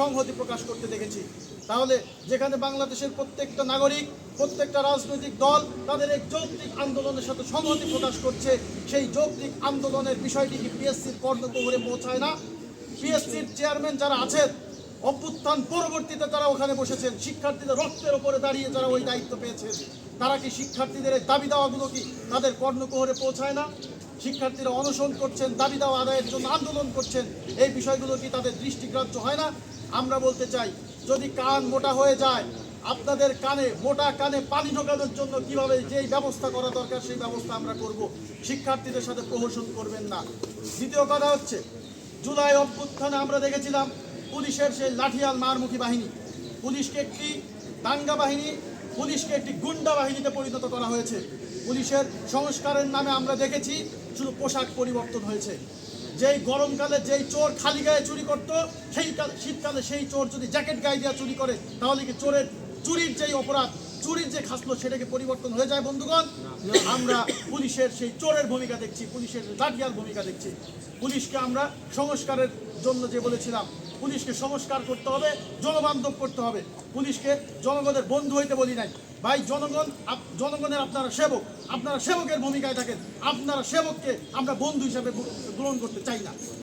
সংহতি প্রকাশ করতে দেখেছি। তাহলে যেখানে বাংলাদেশের প্রত্যেকটা নাগরিক, প্রত্যেকটা রাজনৈতিক দল তাদের এই যৌক্তিক আন্দোলনের সাথে সংহতি প্রকাশ করছে, সেই যৌক্তিক আন্দোলনের বিষয়টি কি পিএসসির কর্ণকুহরে পৌঁছায় না? পিএসসির চেয়ারম্যান যারা আছেন, অভ্যুত্থান পরবর্তীতে তারা ওখানে বসেছেন। শিক্ষার্থীদের রক্তের ওপরে দাঁড়িয়ে যারা ওই দায়িত্ব পেয়েছেন, তারা কি শিক্ষার্থীদের এই দাবি দাওয়াগুলো কি তাদের কর্ণকুহরে পৌঁছায় না? শিক্ষার্থীরা অনশন করছেন, দাবি দাওয়া আদায়ের জন্য আন্দোলন করছেন, এই বিষয়গুলো কি তাদের দৃষ্টিগ্রাহ্য হয় না? আমরা বলতে চাই, যদি কান মোটা হয়ে যায়, আপনাদের কানে, মোটা কানে পানি ঢোকানোর জন্য কীভাবে যেই ব্যবস্থা করা দরকার সেই ব্যবস্থা আমরা করব, শিক্ষার্থীদের সাথে প্রহসন করবেন না। দ্বিতীয় কথা হচ্ছে, জুলাই অভ্যুত্থানে আমরা দেখেছিলাম পুলিশের সেই লাঠিয়াল মারমুখী বাহিনী। পুলিশকে একটি দাঙ্গা বাহিনী, পুলিশকে একটি গুন্ডা বাহিনীতে পরিণত করা হয়েছে। পুলিশের সংস্কারের নামে আমরা দেখেছি, শুধু পোশাক পরিবর্তন হয়েছে। যেই গরমকালে যেই চোর খালি গায়ে চুরি করত, সেই শীতকালে সেই চোর যদি জ্যাকেট গায়ে দিয়ে চুরি করে, তাহলে কি চোরের, চুরির যেই অপরাধ, চুরির যে খাসলো সেটাকে পরিবর্তন হয়ে যায় বন্ধুগণ? আমরা পুলিশের সেই চোরের ভূমিকা দেখছি, পুলিশের লাঠিয়াল ভূমিকা দেখছি। পুলিশকে আমরা সংস্কারের জন্য যে বলেছিলাম, পুলিশকে সংস্কার করতে হবে, জনবান্ধব করতে হবে। পুলিশকে জনগণের বন্ধু হইতে বলি নাই। ভাই, জনগণ জনগণের আপনারা সেবক, আপনারা সেবকের ভূমিকায় থাকেন। আপনারা সেবককে আমরা বন্ধু হিসেবে গ্রহণ করতে চাই না।